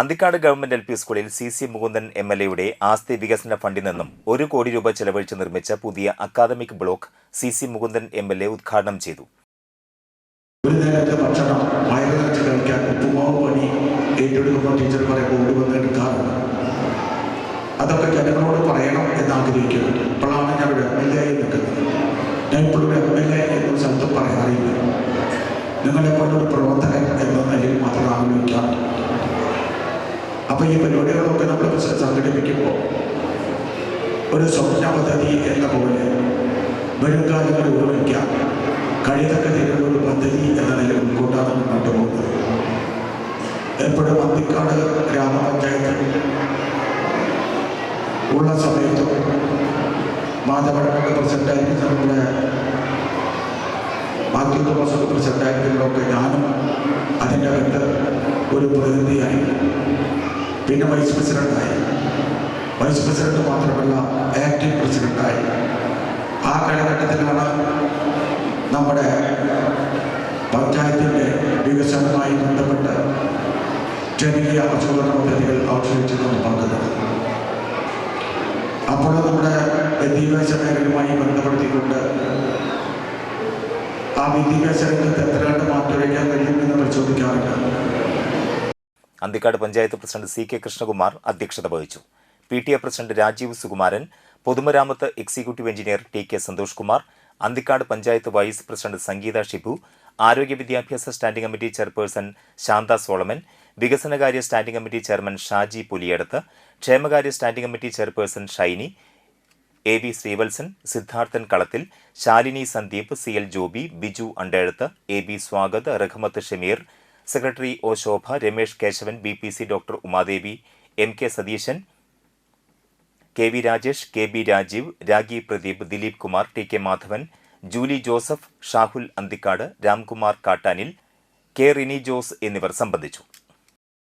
Anthikad government L P സ്കൂളിൽ C C Mukundan M L എയുടെ ആസ്തി വികസന ഫണ്ടിൽ നിന്നും ഒരു കോടി രൂപ ചെലവഴിച്ച് നിർമ്മിച്ച പുതിയ academic block C C Mukundan M L A ഉദ്ഘാടനം ചെയ്തു. ഒരു നേരത്തെ ഭക്ഷണം വയറ് നിറച്ച് കഴിക്കാൻ ഉപ്പുമാവ് പണി ഏറ്റെടുക്കുമ്പോൾ അതൊക്കെ ജനങ്ങളോട് പറയണം എന്ന് ആഗ്രഹിക്കുന്നു ഇപ്പോഴാണ് ഞാൻ ഒരു എം എൽ എ നിൽക്കുന്നത്. ഞാൻ ഇപ്പോഴും എം എൽ എ എന്നൊരു സ്ഥലത്ത് പറയാറില്ല. നിങ്ങളെപ്പോലൊരു പ്രവർത്തകൻ എന്ന നിലയിൽ മാത്രം ആഗ്രഹിക്കാം അപ്പോൾ ഈ പരിപാടികളൊക്കെ നമ്മൾ സംഘടിപ്പിക്കുമ്പോൾ ഒരു സ്വപ്ന പദ്ധതി എന്ന പോലെ വരും കാലങ്ങളിൽ ഓർമ്മിക്കാം കഴിയത്തക്ക രീതിയിലുള്ള ഒരു പദ്ധതി എന്ന നിലയിൽ ഉൾക്കൊണ്ടാണ് മുന്നോട്ട് പോകുന്നത്. എപ്പോഴും അന്തിക്കാട് ഗ്രാമപഞ്ചായത്ത് ഉള്ള സമയത്തും മാധവടക്ക പ്രസിഡന്റായിരിക്കും നമ്മുടെ മാത്യു തോമസ് പ്രസിഡന്റായിരിക്കുമ്പോഴൊക്കെ ഞാനും അതിന്റെ അകത്ത് ഒരു പ്രതിനിധിയായി പിന്നെ വൈസ് പ്രസിഡന്റായി വൈസ് പ്രസിഡന്റ് മാത്രമല്ല ആക്ടിംഗ് പ്രസിഡന്റായി ആ കാലഘട്ടത്തിലാണ് നമ്മുടെ പഞ്ചായത്തിന്റെ വികസനവുമായി ബന്ധപ്പെട്ട് ജനകീയ ആസൂത്രണ പദ്ധതികൾ ആവിഷ്കരിച്ച് പറഞ്ഞത് അപ്പോൾ നമ്മുടെ വിദ്യാഭ്യാസ മേഖലയുമായി ബന്ധപ്പെടുത്തിക്കൊണ്ട് ആ വിദ്യാഭ്യാസ രംഗത്ത് എത്ര കണ്ട് മാറ്റിവയ്ക്കാൻ കഴിയുമെന്ന് പരിശോധിക്കാറുണ്ട്. Anthikad panchayat president C K Krishnakumar അധ്യക്ഷത വഹിച്ചു. P T A president Rajeev Sukumaran പൊതുമരാമത്ത് executive engineer T K Santhosh Kumar Anthikad panchayat vice president Sangeetha Shibu ആരോഗ്യ വിദ്യാഭ്യാസ standing committee chairperson Shantha Solomon വികസനകാര്യ standing committee chairman Shaji Puliyadath ക്ഷേമകാര്യ standing committee chairperson Shiny A V Sreevalsan Siddharthan Kalathil Shalini Sandeep C L Joby Biju Andezhath A B Swagath Rahmath Shameer secretary O Shobha Ramesh Keshavan B P C doctor Umadevi M K Satheesan K V Rajesh K B Rajeev Ragi Pradeep Dileep Kumar T K Madhavan Julie Joseph Shahul Anthikad Ramkumar Kattanil K Rini Jose എന്നിവർ സംബന്ധിച്ചു.